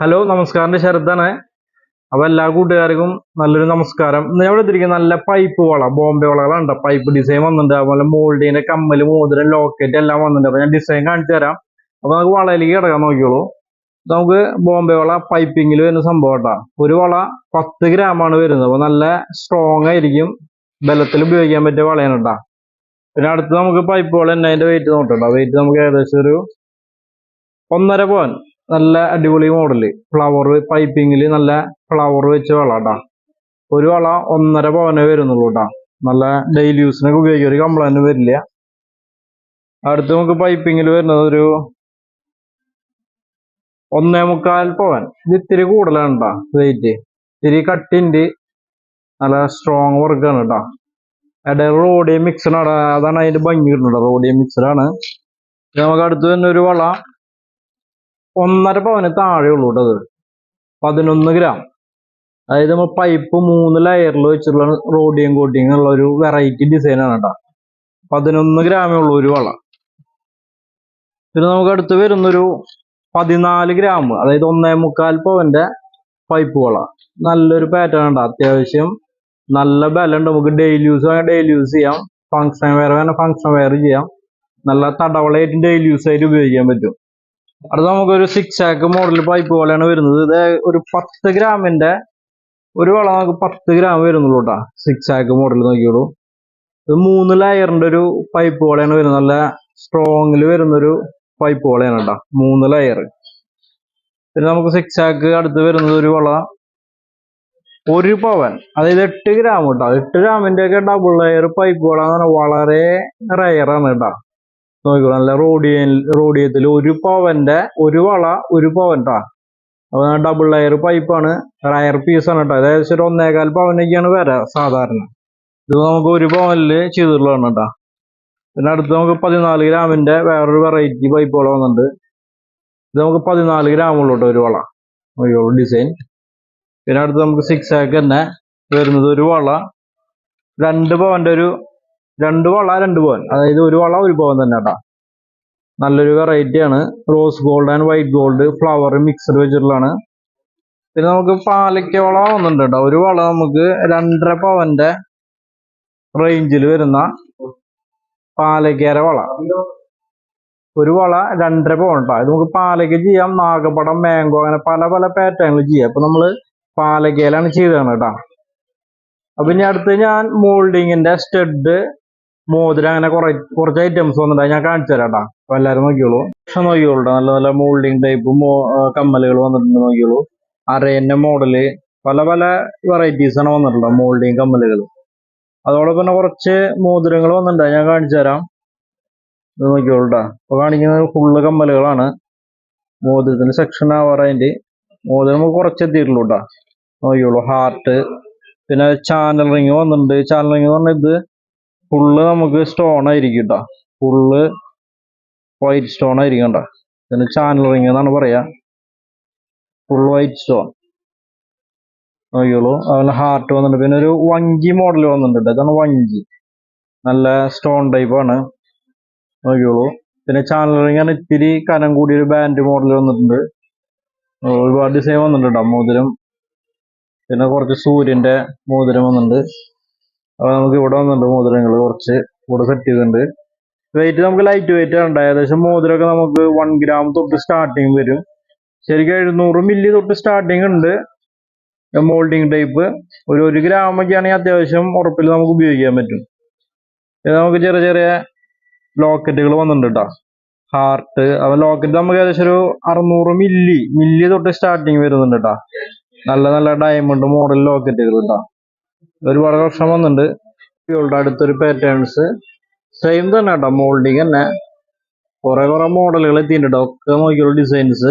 Hello നമസ്കാരം. ശരത്താണ്. അപ്പൊ എല്ലാ കൂട്ടുകാർക്കും നല്ലൊരു നമസ്കാരം. ഇന്ന് ഇവിടെ എത്തിയിരിക്കുന്ന നല്ല പൈപ്പ് വള ബോംബെ വളകളുണ്ട് പൈപ്പ് ഡിസൈൻ വന്നിട്ടുണ്ട്. അതുപോലെ മോൾഡിന്റെ കമ്മൽ മോതിരം ലോക്കറ്റ് എല്ലാം വന്നിട്ടുണ്ട്. അപ്പൊ ഞാൻ ഡിസൈൻ കാണിച്ചു തരാം. അപ്പൊ നമുക്ക് വളയിലേക്ക് കിടക്കാൻ നോക്കിയോളൂ നമുക്ക് ബോംബെ വള പൈപ്പിങ്ങിൽ വരുന്ന സംഭവം കേട്ടോ. ഒരു വള പത്ത് ഗ്രാമാണ് വരുന്നത്. അപ്പൊ നല്ല സ്ട്രോങ് ആയിരിക്കും. ബലത്തിൽ ഉപയോഗിക്കാൻ പറ്റിയ വളയാണ് കേട്ടോ. പിന്നെ അടുത്ത് നമുക്ക് പൈപ്പ് വള തന്നെ അതിന്റെ വെയിറ്റ് നോക്കട്ടോ. വെയിറ്റ് നമുക്ക് ഏകദേശം ഒരു ഒന്നര പവൻ നല്ല അടിപൊളി മോഡൽ ഫ്ലവർ പൈപ്പിങ്ങിൽ നല്ല ഫ്ലവർ വെച്ച വള കേട്ടാ ഒരു വള ഒന്നര പവനേ വരുന്നുള്ളൂ കേട്ടാ നല്ല ഡെയിലി യൂസിനൊക്കെ ഉപയോഗിക്കും. ഒരു കംപ്ലൈന്റ് വരില്ല. അടുത്ത് നമുക്ക് പൈപ്പിങ്ങിൽ വരുന്നത് ഒരു ഒന്നേ മുക്കാൽ പവൻ. ഇത് ഇത്തിരി കൂടുതലാണ് കേട്ടാ വെയിറ്റ് ഇത്തിരി കട്ടിണ്ട് നല്ല സ്ട്രോങ് വർക്കാണ് കേട്ടാ ഇടയിൽ റോഡിയം മിക്സഡാണ് അതാണ് അതിന്റെ ഭംഗി കിട്ടുന്നത് റോഡിയം മിക്സഡാണ് നമുക്ക് അടുത്ത് തന്നെ ഒരു വള ഒന്നര പവന് താഴെ ഉള്ളൂ കേട്ടോ അത്. പതിനൊന്ന് ഗ്രാം. അതായത് നമ്മൾ പൈപ്പ് മൂന്ന് ലെയറിൽ വെച്ചിട്ടുള്ള റോഡിയും കോട്ടിയും ഉള്ള ഒരു വെറൈറ്റി ഡിസൈൻ ആണ് കേട്ടോ പതിനൊന്ന് ഗ്രാമേ ഉള്ളൂ ഒരു വള. പിന്നെ നമുക്ക് അടുത്ത് വരുന്നൊരു പതിനാല് ഗ്രാം അതായത് ഒന്നേ മുക്കാൽ പവന്റെ പൈപ്പ് വള. നല്ലൊരു പാറ്റേൺ ഉണ്ട് അത്യാവശ്യം നല്ല ബലം നമുക്ക് ഡെയിലി യൂസ് വേണമെങ്കിൽ ഡെയിലി യൂസ് ചെയ്യാം. ഫങ്ഷൻ വേറെ വേണം ഫങ്ഷൻ വേറെ ചെയ്യാം. നല്ല തടവളയായിട്ട് ഡെയിലി യൂസ് ആയിട്ട് ഉപയോഗിക്കാൻ പറ്റും. അടുത്ത നമുക്കൊരു സിക്സ് ആക്ക് മോഡൽ പൈപ്പ് പോലെയാണ് വരുന്നത്. ഇത് ഒരു പത്ത് ഗ്രാമിന്റെ ഒരു വള നമുക്ക് പത്ത് ഗ്രാം വരുന്നുള്ളൂ കേട്ടോ സിക്സ് ആക്ക് മോഡൽ നോക്കിയോളൂ ഇത് മൂന്ന് ലെയറിന്റെ ഒരു പൈപ്പ് പോലെയാണ് വരുന്നത്. നല്ല സ്ട്രോങ്ങിൽ വരുന്നൊരു പൈപ്പ് പോലെയാണ് കേട്ടോ മൂന്ന് ലെയർ പിന്നെ നമുക്ക് സിക്സ് ആക്ക് അടുത്ത് വരുന്നത് ഒരു വള ഒരു പവൻ. അതായത് എട്ട് ഗ്രാം കേട്ടോ എട്ട് ഗ്രാമിന്റെ ഒക്കെ ഡബിൾ ലെയർ പൈപ്പ് പറഞ്ഞാൽ വളരെ റയറാണ് കേട്ടോ നോക്കിക്കോ റോഡിയ റോഡിയത്തിൽ ഒരു പവന്റെ ഒരു വള ഒരു പവൻ അപ്പൊ ഡബിൾ ലെയർ പൈപ്പാണ് റയർ ആണ് കേട്ടോ ഏകദേശം ഒരു ഒന്നേകാൽ പവനൊക്കെയാണ് വരാ സാധാരണ. ഇത് നമുക്ക് ഒരു പവനിൽ ചെയ്തിട്ടുള്ളതാണ് കേട്ടോ പിന്നെ അടുത്ത് നമുക്ക് പതിനാല് ഗ്രാമിന്റെ വേറൊരു വെറൈറ്റി പൈപ്പുകൾ വന്നിട്ടുണ്ട്. ഇത് നമുക്ക് പതിനാല് ഗ്രാം ഉള്ളൂ കേട്ടോ ഒരു വള. നോക്കിയോളൂ ഡിസൈൻ പിന്നെ അടുത്ത് നമുക്ക് സിക്സ് ആക്ക് തന്നെ വരുന്നത് ഒരു വള. രണ്ട് പവന്റെ ഒരു രണ്ട് വള രണ്ട് പവൻ. അതായത് ഒരു വള ഒരു പവൻ തന്നെ കേട്ടോ. നല്ലൊരു വെറൈറ്റി ആണ്. Rose gold and white gold flower mixed വെച്ചിട്ടുള്ളതാണ് പിന്നെ നമുക്ക് പാലയ്ക്ക വള വന്നിട്ടുണ്ട് കേട്ടോ. ഒരു വള നമുക്ക് രണ്ടര പവന്റെ റേഞ്ചിൽ വരുന്ന പാലയ്ക്കര വള. ഒരു വള രണ്ടര പവൻ കേട്ടോ നമുക്ക് പാലക്ക ചെയ്യാം. നാഗപ്പടം മാംഗോ അങ്ങനെ പല പല പാറ്റേണിൽ ചെയ്യാം. അപ്പൊ നമ്മൾ പാലക്കയിലാണ് ചെയ്തതാണ് കേട്ടോ. അപ്പൊ ഇനി അടുത്ത് ഞാൻ മോൾഡിങ്ങിന്റെ സ്റ്റഡ് മോതിരം അങ്ങനെ കുറെ കുറച്ച് ഐറ്റംസ് വന്നിട്ടുണ്ട് ഞാൻ കാണിച്ചു തരാം കേട്ടോ അപ്പൊ എല്ലാരും നോക്കിയോളൂ പക്ഷെ നോക്കിയോളൂ നല്ല നല്ല മോൾഡിങ് ടൈപ്പ് കമ്മലുകൾ വന്നിട്ടുണ്ട് നോക്കിയോളൂ അറേന്റെ മോഡൽ പല പല വെറൈറ്റീസ് ആണ് വന്നിട്ടുള്ളത് മോൾഡിങ് കമ്മലുകൾ. അതോടൊപ്പം തന്നെ കുറച്ച് മോതിരങ്ങൾ വന്നിട്ടുണ്ട് ഞാൻ കാണിച്ചു തരാം. ഇത് നോക്കിയോളൂ. ഇപ്പൊ കാണിക്കുന്നത് ഫുള്ള് കമ്മലുകളാണ്. മോതിരത്തിന്റെ സെക്ഷൻ ആവാറതിന്റെ മോതിരം കുറച്ച് എത്തിയിട്ടുള്ളൂ കേട്ടോ നോക്കിയോളൂ ഹാർട്ട് പിന്നെ ചാനൽ റിങ് വന്നിട്ടുണ്ട്. ചാനൽ റിങ് എന്ന് പറഞ്ഞാൽ ഇത് ഫുള്ള് നമുക്ക് സ്റ്റോൺ ആയിരിക്കും കേട്ടോ ഫുള്ള് വൈറ്റ് സ്റ്റോൺ ആയിരിക്കും കേട്ടോ ഇതിന് ചാനൽ റിങ് എന്നാണ് പറയാ. ഫുൾ വൈറ്റ് സ്റ്റോൺ നോക്കിയോളൂ അതുപോലെ ഹാർട്ട് വന്നിട്ടുണ്ട് പിന്നെ ഒരു വഞ്ചി മോഡൽ വന്നിട്ടുണ്ട് ഇതാണ് വഞ്ചി. നല്ല സ്റ്റോൺ ടൈപ്പ് ആണ്. നോക്കിയോളൂ പിന്നെ ചാനൽ റിങ് ആണ് ഇത്തിരി കനം കൂടിയ ഒരു ബാൻഡ് മോഡൽ വന്നിട്ടുണ്ട്. ഒരുപാട് ഡിസൈൻ വന്നിട്ടുണ്ട് ട്ടോ. മോതിരം. പിന്നെ കുറച്ച് സൂര്യന്റെ മോതിരം വന്നിട്ടുണ്ട്. അപ്പൊ നമുക്ക് ഇവിടെ വന്നിട്ടുണ്ട് മോതിരങ്ങൾ കുറച്ച് ഇവിടെ സെറ്റ് ചെയ്തിട്ടുണ്ട്. വെയിറ്റ് നമുക്ക് ലൈറ്റ് വെയിറ്റ് ആണ് ഏകദേശം മോതിരമൊക്കെ നമുക്ക് വൺ ഗ്രാം തൊട്ട് സ്റ്റാർട്ടിങ് വരും. ശരിക്കും എഴുന്നൂറ് മില്ലി തൊട്ട് സ്റ്റാർട്ടിങ് ഉണ്ട്. മോൾഡിങ് ടൈപ്പ് ഒരു ഒരു ഗ്രാം ഒക്കെ ആണെങ്കിൽ അത്യാവശ്യം ഉറപ്പിൽ നമുക്ക് ഉപയോഗിക്കാൻ പറ്റും. ഇത് നമുക്ക് ചെറിയ ചെറിയ ലോക്കറ്റുകൾ വന്നിട്ടുണ്ട് കേട്ടോ ഹാർട്ട് അപ്പൊ ലോക്കറ്റ് നമുക്ക് ഏകദേശം ഒരു അറുന്നൂറ് മില്ലി മില്ലി തൊട്ട് സ്റ്റാർട്ടിങ് വരുന്നുണ്ട് കേട്ടോ നല്ല നല്ല ഡയമണ്ട് മോഡൽ ലോക്കറ്റുകൾ കേട്ടോ ഒരുപാട് വർഷം വന്നിട്ടുണ്ട്. ഇവളുടെ അടുത്തൊരു പാറ്റേൺസ് സെയിം തന്നെ കേട്ടോ മോൾഡിങ് തന്നെ. കുറെ കുറെ മോഡലുകൾ എത്തിയിട്ടുണ്ട് ഒക്കെ നോക്കിയുള്ള ഡിസൈൻസ്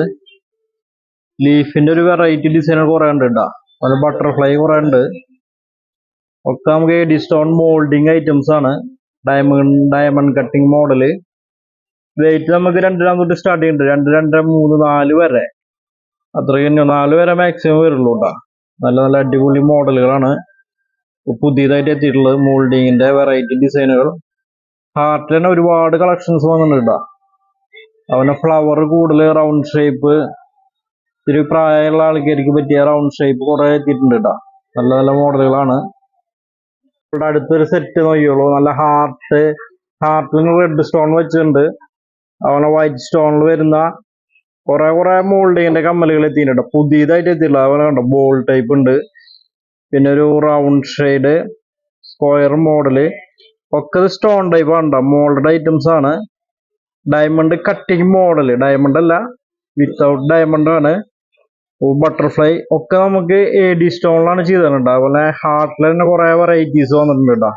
ലീഫിന്റെ ഒരു വെറൈറ്റി ഡിസൈനുകൾ കുറെ ഉണ്ട് കേട്ടോ അത് ബട്ടർഫ്ലൈ കുറെ ഉണ്ട്. ഒക്കെ നമുക്ക് എഡി സ്റ്റോൺ മോൾഡിങ് ഐറ്റംസ് ആണ്. Diamond diamond cutting model weight നമുക്ക് രണ്ട് രണ്ട് തൊട്ട് സ്റ്റാർട്ട് ചെയ്യുന്നുണ്ട് രണ്ട് രണ്ടര മൂന്ന് നാല് വരെ. അത്രയ്ക്ക് തന്നെ. നാല് വരെ മാക്സിമം വരുള്ളൂ കേട്ടോ നല്ല നല്ല അടിപൊളി മോഡലുകളാണ് പുതിയതായിട്ട് എത്തിയിട്ടുള്ളത് മോൾഡിങ്ങിന്റെ വെറൈറ്റി ഡിസൈനുകൾ ഹാർട്ടിൽ തന്നെ ഒരുപാട് കളക്ഷൻസ് വന്നിട്ടുണ്ട് അവന് ഫ്ലവർ കൂടുതൽ റൗണ്ട് ഷേപ്പ് ഇത്തിരി പ്രായമുള്ള ആൾക്കാർക്ക് പറ്റിയ റൗണ്ട് ഷേപ്പ് കുറെ എത്തിയിട്ടുണ്ട് കേട്ടോ നല്ല നല്ല മോഡലുകളാണ് ഇവിടെ അടുത്തൊരു സെറ്റ് നോക്കിയോളൂ നല്ല ഹാർട്ട് ഹാർട്ടിൽ റെഡ് സ്റ്റോൺ വെച്ചിട്ടുണ്ട്. അവനെ വൈറ്റ് സ്റ്റോണിൽ വരുന്ന കുറെ കുറെ മോൾഡിങ്ങിന്റെ കമ്മലുകൾ എത്തിയിട്ടുണ്ട് പുതിയതായിട്ട് എത്തിയില്ല അവനെ കണ്ടോ? ബോൾ ടൈപ്പ് ഉണ്ട്. പിന്നെ ഒരു റൗണ്ട് ഷെയ്ഡ് സ്ക്വയർ മോഡൽ ഒക്കെ സ്റ്റോൺ ടൈപ്പ് ആണ് മോൾഡ് ഐറ്റംസ് ആണ്. ഡയമണ്ട് കട്ടിങ് മോഡൽ ഡയമണ്ട് അല്ല വിത്തൗട്ട് ഡയമണ്ട് ആണ്. ബട്ടർഫ്ലൈ ഒക്കെ നമുക്ക് എ ഡി സ്റ്റോണിലാണ് ചെയ്തിട്ടുണ്ട് അതുപോലെ ഹാർട്ടിൽ തന്നെ കുറെ വെറൈറ്റീസ് വന്നിട്ടുണ്ട്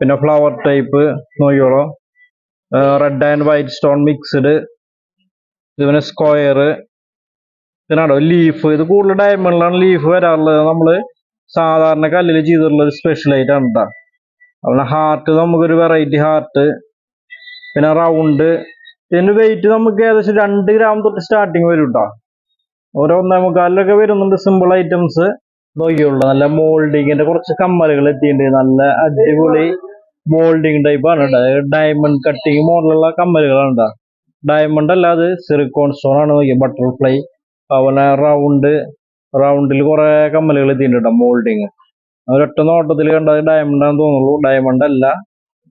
പിന്നെ flower type നോക്കിയോളോ red and white stone mixed പിന്നെ സ്ക്വയർ ഇതിനാണോ? ലീഫ് ഇത് കൂടുതൽ ഡയമണ്ടിലാണ് ലീഫ് വരാറുള്ളത്. നമ്മൾ സാധാരണ കല്ലിൽ ചെയ്തിട്ടുള്ള ഒരു സ്പെഷ്യൽ ഐറ്റം ആണ് കേട്ടോ അതുപോലെ ഹാർട്ട് നമുക്കൊരു വെറൈറ്റി ഹാർട്ട് പിന്നെ റൗണ്ട് പിന്നെ വെയിറ്റ് നമുക്ക് ഏകദേശം രണ്ട് ഗ്രാം തൊട്ട് സ്റ്റാർട്ടിങ് വരും കേട്ടോ ഓരോ ഒന്നേ മുക്കാലിലൊക്കെ വരുന്നുണ്ട് സിമ്പിൾ ഐറ്റംസ് നോക്കിയുള്ളൂ നല്ല മോൾഡിങ്ങിന്റെ കുറച്ച് കമ്മലുകൾ എത്തിയിട്ടുണ്ട്. നല്ല അടിപൊളി മോൾഡിങ് ടൈപ്പാണ് ആണ് ഡയമണ്ട് കട്ടിങ് മോഡലുള്ള കമ്മലുകളാണ് കേട്ടോ ഡയമണ്ട് അല്ലാതെ സിറിക്കോൺ സ്റ്റോൺ ആണ്. നോക്കിയത് ബട്ടർഫ്ലൈ അതുപോലെ റൗണ്ട് റൗണ്ടിൽ കുറെ കമ്മലുകൾ എത്തിയിട്ടുണ്ട് മോൾഡിങ് ഒരൊറ്റ നോട്ടത്തിൽ കണ്ടത് ഡയമണ്ട് ആണെന്ന് തോന്നുള്ളൂ ഡയമണ്ട് അല്ല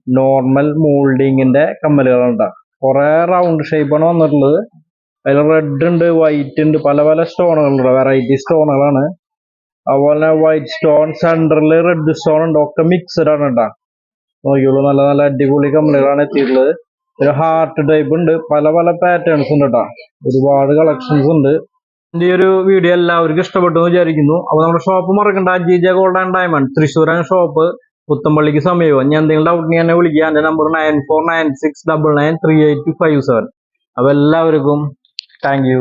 നോർമൽ മോൾഡിങ്ങിന്റെ കമ്മലുകളാണ്. കുറെ റൗണ്ട് ഷേപ്പാണ് വന്നിട്ടുള്ളത്. അതിൽ റെഡ് ഉണ്ട് വൈറ്റ് ഉണ്ട് പല പല സ്റ്റോണുകളുണ്ട് വെറൈറ്റി സ്റ്റോണുകളാണ്. അതുപോലെ വൈറ്റ് സ്റ്റോൺ സെന്ററിൽ റെഡ് സ്റ്റോൺ ഉണ്ട്. ഒക്കെ മിക്സഡ് ആണ് കേട്ടോ നോക്കിയുള്ളൂ നല്ല നല്ല അടിപൊളി കമ്പനികളാണ് എത്തിയിട്ടുള്ളത്. ഒരു ഹാർട്ട് ടൈപ്പ് ഉണ്ട്. പല പല പാറ്റേൺസ് ഉണ്ട് കേട്ടോ ഒരുപാട് കളക്ഷൻസ് ഉണ്ട്. ഈ ഒരു വീഡിയോ എല്ലാവർക്കും ഇഷ്ടപ്പെട്ടു എന്ന് വിചാരിക്കുന്നു. അപ്പോൾ നമ്മുടെ ഷോപ്പ് മറക്കണ്ട. ജീജ ഗോൾഡ് ആൻഡ് ഡയമണ്ട് തൃശ്ശൂരാണ് ഷോപ്പ് പുത്തമ്പള്ളിക്ക് സമീപം. ഞാൻ എന്തെങ്കിലും ഡൗട്ട് എന്നെ വിളിക്കുക എന്റെ number nine four nine six double nine three eight five seven അപ്പൊ എല്ലാവർക്കും താങ്ക് യു